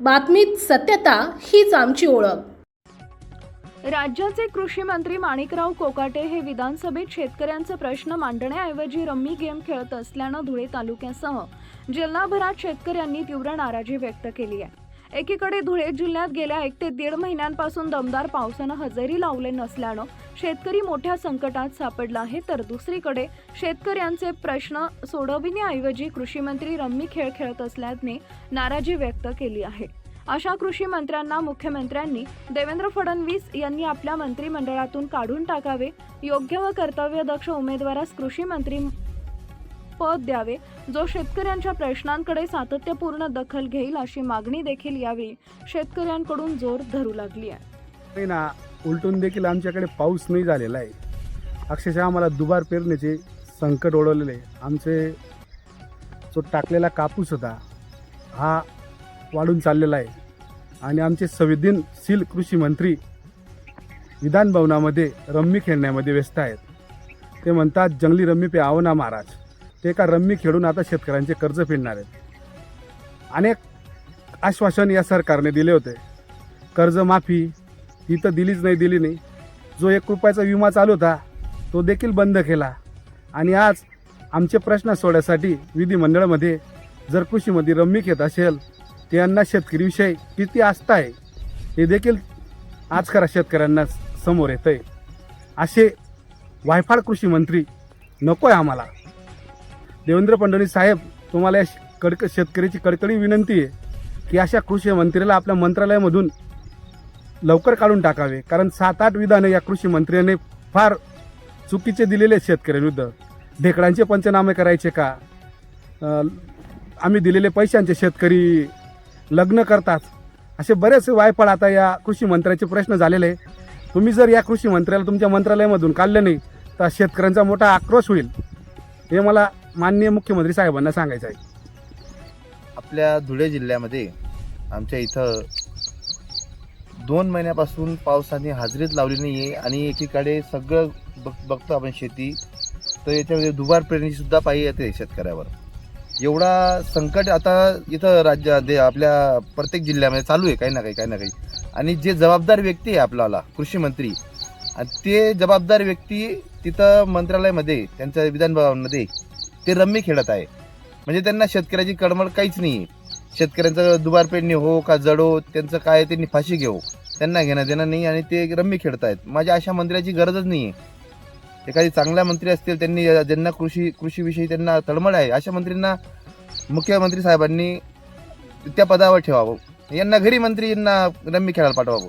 बातमीत सत्यता हीच आमची ओळख. राज्याचे कृषी मंत्री माणिकराव कोकाटे हे विधानसभेत शेतकऱ्यांचे प्रश्न मांडण्याऐवजी रम्मी गेम खेळत असल्यानं धुळे तालुक्यासह जिल्हाभरात शेतकऱ्यांनी तीव्र नाराजी व्यक्त केली आहे. एकीकडे धुळे जिल्ह्यात गेल्या एक ते दीड महिन्यांपासून दमदार पावसानं हजेरी लावले नसल्यानं शेतकरी मोठ्या संकटात सापडला आहे तर दुसरीकडे शेतकऱ्यांचे प्रश्न सोडविण्याऐवजी कृषीमंत्री रम्मी खेळ खेळत असल्याने नाराजी व्यक्त केली आहे. अशा कृषी मंत्र्यांना मुख्यमंत्र्यांनी देवेंद्र फडणवीस यांनी आपल्या मंत्रिमंडळातून काढून टाकावे योग्य व कर्तव्यदक्ष उमेदवारास कृषी मंत्री पद द्यावे. जो शेतकऱ्यांच्या प्रश्नांकडे सातत्यपूर्ण दखल घेईल अशी मागणी देखील यावेळी शेतकऱ्यांकडून जोर धरू लागली आहे. ना उलटून देखील आमच्याकडे पाऊस नाही झालेला आहे. अक्षरशः आम्हाला दुबार पेरण्याचे संकट ओढवलेले आहे. आमचे जो टाकलेला कापूस होता हा वाढून चाललेला आहे. आणि आमचे संवेदनशील कृषी मंत्री विधान भवनामध्ये रम्मी खेळण्यामध्ये व्यस्त आहेत. ते म्हणतात जंगली रम्मी पे आव ना महाराज. ते एका रम्मी खेळून आता शेतकऱ्यांचे कर्ज फेडणार आहेत. अनेक आश्वासन या सरकारने दिले होते. कर्जमाफी ही तर दिलीच नाही दिली नाही. जो एक रुपयाचा विमा चालू होता तो देखील बंद केला. आणि आज आमचे प्रश्न सोडण्यासाठी विधिमंडळामध्ये जर कृषीमध्ये रम्मी घेत असेल ते यांना शेतकरीविषयी किती आस्था आहे हे देखील आज खरा शेतकऱ्यांना समोर येतं आहे असे वायफाळ कृषी मंत्री नको आहे आम्हाला. देवेंद्र फडणवीस साहेब तुम्हाला या कडक शेतकऱ्याची कडकडी विनंती आहे की अशा कृषी मंत्र्याला आपल्या मंत्रालयामधून लवकर काढून टाकावे. कारण सात आठ विधानं या कृषी मंत्र्याने फार चुकीचे दिलेले आहेत शेतकऱ्यांविरुद्ध. ढेकळांचे पंचनामे करायचे का? आम्ही दिलेले पैशांचे शेतकरी लग्न करतात. असे बरेचसे वायफळ आता या कृषी मंत्र्याचे प्रश्न झालेले आहे तुम्ही जर या कृषी मंत्र्याला तुमच्या मंत्रालयामधून काढलं नाही तर शेतकऱ्यांचा मोठा आक्रोश होईल. हे मला माननीय मुख्यमंत्री साहेबांना सांगायचं आहे. आपल्या धुळे जिल्ह्यामध्ये आमच्या इथं दोन महिन्यापासून पावसाने हाजरीच लावली नाही आहे आणि एकीकडे सगळं बघ बघतो आपण शेती तर याच्यामध्ये दुबार पेरणीसुद्धा पाहिजे येते शेतकऱ्यावर. एवढा संकट आता इथं राज्य दे आपल्या प्रत्येक जिल्ह्यामध्ये चालू आहे काही ना काही काही ना काही. आणि जे जबाबदार व्यक्ती आहे आपल्याला कृषी मंत्री आणि ते जबाबदार व्यक्ती तिथं मंत्रालयामध्ये त्यांच्या विधानभवनामध्ये ते रम्मी खेळत आहे. म्हणजे त्यांना शेतकऱ्याची कडमड काहीच नाही. आहे शेतकऱ्यांचं दुबार पेरणी हो का जडो हो, त्यांचं काय त्यांनी फाशी घेऊ. त्यांना घेणं देणं नाही आणि ते रम्मी आहेत. माझ्या अशा मंत्र्याची गरजच नाही आहे. एखादी चांगल्या मंत्री असतील त्यांनी ज्यांना कृषी कृषीविषयी त्यांना तळमळ आहे अशा मंत्रींना मुख्यमंत्री साहेबांनी त्या पदावर ठेवावं. यांना घरी मंत्री यांना रम्मी खेळायला पाठवावं.